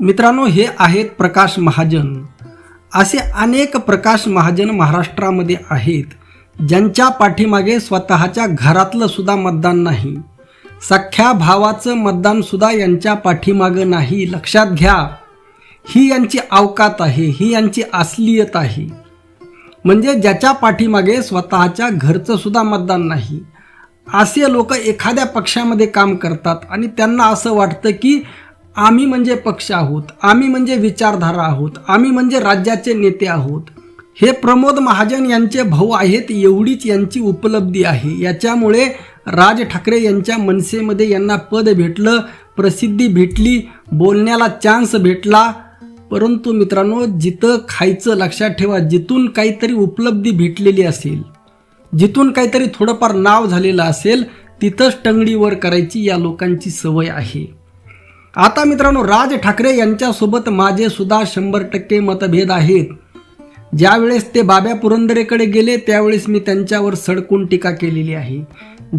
मित्रांनो हे आहेत प्रकाश महाजन. असे अनेक प्रकाश महाजन महाराष्ट्रामध्ये आहेत ज्यांच्या पाठीमागे स्वतःच्या घरातलं सुद्धा मतदान नाही. सख्या भावाचं मतदानसुद्धा यांच्या पाठीमागं नाही. लक्षात घ्या ही यांची अवकात आहे ही यांची असलियत आहे. म्हणजे ज्याच्या पाठीमागे स्वतःच्या घरचं सुद्धा मतदान नाही. असे लोक एखाद्या पक्षामध्ये काम करतात आणि त्यांना असं वाटतं की आम्ही म्हणजे पक्ष आहोत आम्ही म्हणजे विचारधारा आहोत आम्ही म्हणजे राज्याचे नेते आहोत. हे प्रमोद महाजन यांचे भाऊ आहेत एवढीच यांची उपलब्धी आहे. याच्यामुळे राज ठाकरे यांच्या मनसेमध्ये यांना पद भेटलं प्रसिद्धी भेटली बोलण्याला चान्स भेटला. परंतु मित्रांनो जिथं खायचं लक्षात ठेवा जिथून काहीतरी उपलब्धी भेटलेली असेल जिथून काहीतरी थोडंफार नाव झालेलं असेल तिथंच टंगडीवर करायची या लोकांची सवय आहे. आता मित्रांनो राज ठाकरे यांच्यासोबत माझे सुद्धा शंभर टक्के मतभेद आहेत. ज्यावेळेस ते बाब्या पुरंदरेकडे गेले त्यावेळेस मी त्यांच्यावर सडकून टीका केलेली आहे.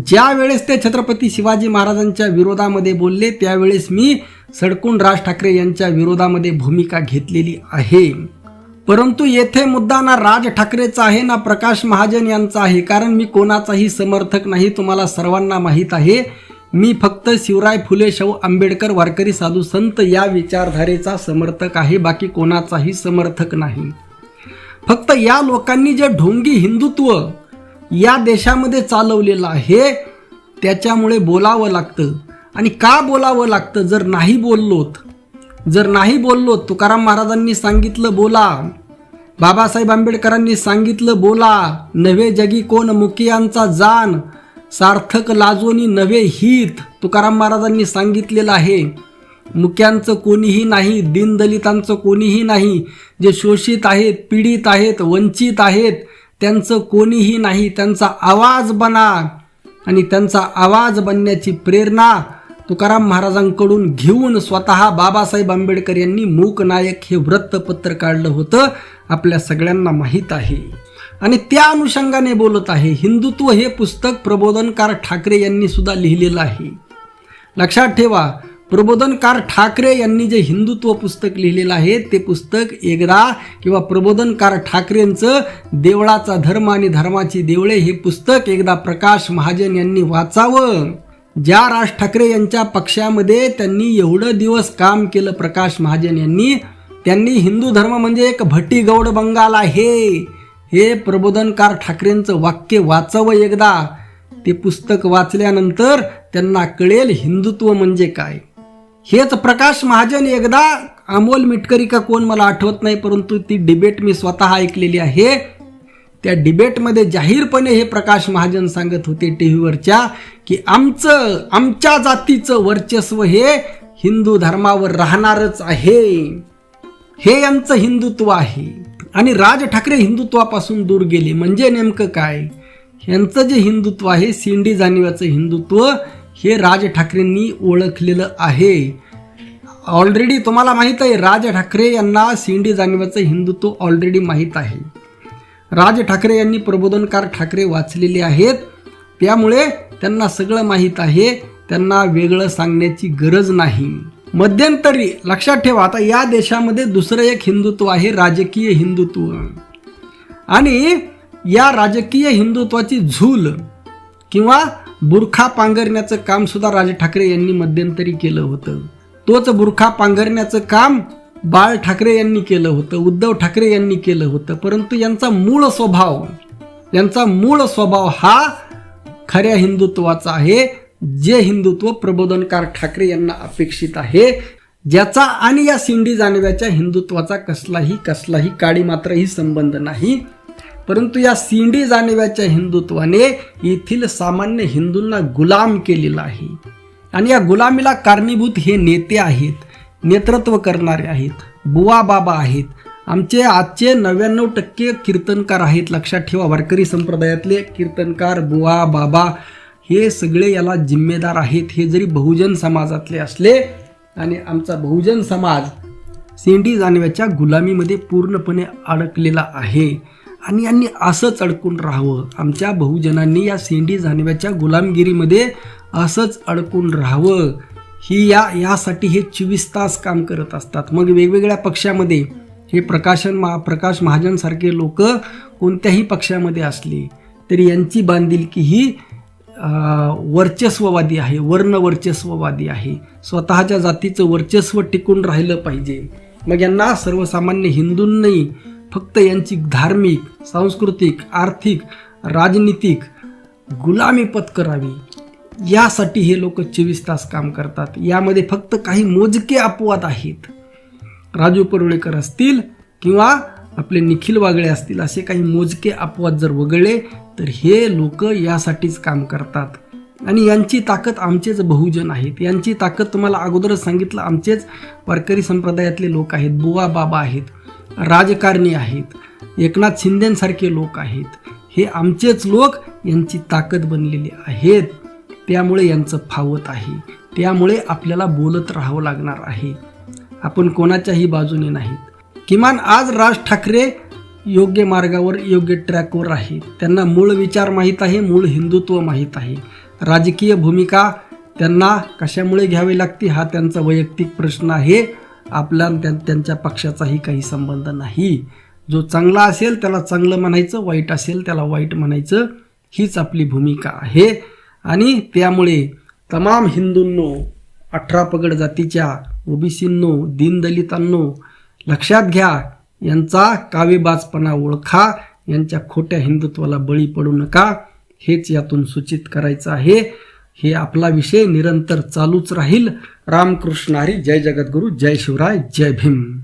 ज्यावेळेस ते छत्रपती शिवाजी महाराजांच्या विरोधामध्ये बोलले त्यावेळेस मी सडकून राज ठाकरे यांच्या विरोधामध्ये भूमिका घेतलेली आहे. परंतु येथे मुद्दा ना राज ठाकरेचा आहे ना प्रकाश महाजन यांचा आहे कारण मी कोणाचाही समर्थक नाही तुम्हाला सर्वांना माहीत आहे. मी फक्त शिवराय फुले शाहू आंबेडकर वारकरी साधू संत या विचारधारेचा समर्थक आहे बाकी कोणाचाही समर्थक नाही. फक्त या लोकांनी जे ढोंगी हिंदुत्व या देशामध्ये चालवलेलं आहे त्याच्यामुळे बोलावं लागतं. आणि का बोलावं लागतं? जर नाही बोललोत जर नाही बोललो तुकाराम महाराजांनी सांगितलं बोला बाबासाहेब आंबेडकरांनी सांगितलं बोला नवे जगी कोण मुकियांचा जाण सार्थक लाजोनी नव्हे हित तुकाराम महाराजांनी सांगितलेलं आहे. मुक्यांचं कोणीही नाही दीनदलितांचं कोणीही नाही जे शोषित आहेत पीडित आहेत वंचित आहेत त्यांचं कोणीही नाही त्यांचा आवाज बना. आणि त्यांचा आवाज बनण्याची प्रेरणा तुकाराम महाराजांकडून घेऊन स्वतः बाबासाहेब आंबेडकर यांनी मूक नायक हे वृत्तपत्र काढलं होतं. आपल्या सगळ्यांना माहीत आहे. आणि त्या अनुषंगाने बोलत आहे हिंदुत्व हे पुस्तक प्रबोधनकार ठाकरे यांनी सुद्धा लिहिलेलं आहे. लक्षात ठेवा प्रबोधनकार ठाकरे यांनी जे हिंदुत्व पुस्तक लिहिलेलं आहे ते पुस्तक एकदा किंवा प्रबोधनकार ठाकरेंचं देवळाचा धर्म आणि धर्माची देवळे हे पुस्तक एकदा प्रकाश महाजन यांनी वाचावं. ज्या राज ठाकरे यांच्या पक्षामध्ये त्यांनी एवढं दिवस काम केलं प्रकाश महाजन यांनी त्यांनी हिंदू धर्म म्हणजे एक भट्टी गौड बंगाल आहे. हे प्रबोधनकार ठाकरेंचं वाक्य वाचावं एकदा. ते पुस्तक वाचल्यानंतर त्यांना कळेल हिंदुत्व म्हणजे काय. हेच प्रकाश महाजन एकदा अमोल मिटकरी का कोण मला आठवत नाही परंतु ती डिबेट मी स्वतः ऐकलेली आहे. त्या डिबेटमध्ये जाहीरपणे हे प्रकाश महाजन सांगत होते टी व्हीवरच्या की आमचं आमच्या जातीचं वर्चस्व हे हिंदू धर्मावर राहणारच आहे. हे यांचं हिंदुत्व आहे. आणि राज ठाकरे हिंदुत्वापासून दूर गेले. म्हणजे नेमकं काय? यांचं जे हिंदुत्व आहे सिंडी जाणीवाचं हिंदुत्व हे राज ठाकरेंनी ओळखलेलं आहे. ऑलरेडी तुम्हाला माहीत आहे राज ठाकरे यांना सिंडी जाणीवाचं हिंदुत्व ऑलरेडी माहीत आहे. राज ठाकरे यांनी प्रबोधनकार ठाकरे वाचलेले आहेत. त्यामुळे त्यांना सगळं माहीत आहे त्यांना वेगळं सांगण्याची गरज नाही. मध्यंतरी लक्षात ठेवा आता या देशामध्ये दुसरं एक हिंदुत्व आहे राजकीय हिंदुत्व. आणि या राजकीय हिंदुत्वाची झूल किंवा बुरखा पांघरण्याचं काम सुद्धा राज ठाकरे यांनी मध्यंतरी केलं होतं. तोच बुरखा पांघरण्याचं काम बाळ ठाकरे यांनी केलं होतं उद्धव ठाकरे यांनी केलं होतं. परंतु यांचा मूळ स्वभाव यांचा मूळ स्वभाव हा खऱ्या हिंदुत्वाचा आहे. जे हिंदुत्व प्रबोधनकार ठाकरे यांना अपेक्षित आहे ज्याचा आणि या सिंडी जाणव्याच्या हिंदुत्वाचा कसलाही कसलाही काडी मात्रही संबंध नाही. परंतु या सिंडी जाणव्याच्या हिंदुत्वाने येथील सामान्य हिंदूंना गुलाम केलेला आहे. आणि या गुलामीला कारणीभूत हे नेते आहेत नेतृत्व करणारे आहेत बुवा बाबा आहेत. आमचे आजचे नव्याण्णव टक्के कीर्तनकार आहेत लक्षात ठेवा वारकरी संप्रदायातले कीर्तनकार बुवा बाबा हे सगळे याला जिम्मेदार आहेत हे जरी बहुजन समाजातले असले आणि आमचा बहुजन समाज सेंडी जानव्याच्या गुलामीमध्ये पूर्णपणे अडकलेला आहे. आणि यांनी असंच अडकून राहावं. आमच्या बहुजनांनी या सेंडी जानव्याच्या गुलामगिरीमध्ये असंच अडकून राहावं. ही या यासाठी हे चोवीस तास काम करत असतात. मग वेगवेगळ्या पक्षामध्ये हे प्रकाशन महा प्रकाश महाजनसारखे लोक कोणत्याही पक्षामध्ये असले तरी यांची बांधिलकी ही वर्चस्ववादी आहे वर्ण वर्चस्ववादी आहे. स्वतःच्या जातीचं वर्चस्व टिकून राहिलं पाहिजे. मग यांना सर्वसामान्य हिंदूंनी फक्त यांची धार्मिक सांस्कृतिक आर्थिक राजनीतिक गुलामी पत्करावी यासाठी हे लोक चोवीस तास काम करतात. यामध्ये फक्त काही मोजके अपवाद आहेत. राजू परुळेकर असतील किंवा आपले निखिल वागळे असतील असे काही मोजके अपवाद जर वगळले तर हे लोक यासाठीच काम करतात. आणि यांची ताकद आमचेच बहुजन आहेत. यांची ताकद तुम्हाला अगोदरच सांगितलं आमचेच वारकरी संप्रदायातले लोक आहेत बुवा बाबा आहेत राजकारणी आहेत एकनाथ शिंदेसारखे लोक आहेत. हे आमचेच लोक यांची ताकद बनलेली आहेत. त्यामुळे यांचं फावत आहे. त्यामुळे आपल्याला बोलत राहावं लागणार आहे. आपण कोणाच्याही बाजूने नाहीत. किमान आज राज ठाकरे योग्य मार्गावर योग्य ट्रॅकवर आहे. त्यांना मूळ विचार माहीत आहे मूळ हिंदुत्व माहीत आहे. राजकीय भूमिका त्यांना कशामुळे घ्यावी लागते हा त्यांचा वैयक्तिक प्रश्न आहे. आपल्या त्या- त्यांच्या पक्षाचाही काही संबंध नाही. जो चांगला असेल त्याला चांगलं म्हणायचं वाईट असेल त्याला वाईट म्हणायचं हीच आपली भूमिका आहे. आणि त्यामुळे तमाम हिंदूंनो अठरा पगड जातीच्या ओबीसींनो दीनदलितांनो लक्षात घ्या यांचा कावेबाजपणा ओळखा यांच्या खोट्या हिंदुत्वाला बळी पडू नका. हेच यातून सूचित करायचं आहे. हे आपला विषय निरंतर चालूच राहील. रामकृष्ण हरी जय जगद्गुरू जय शिवराय जय भीम.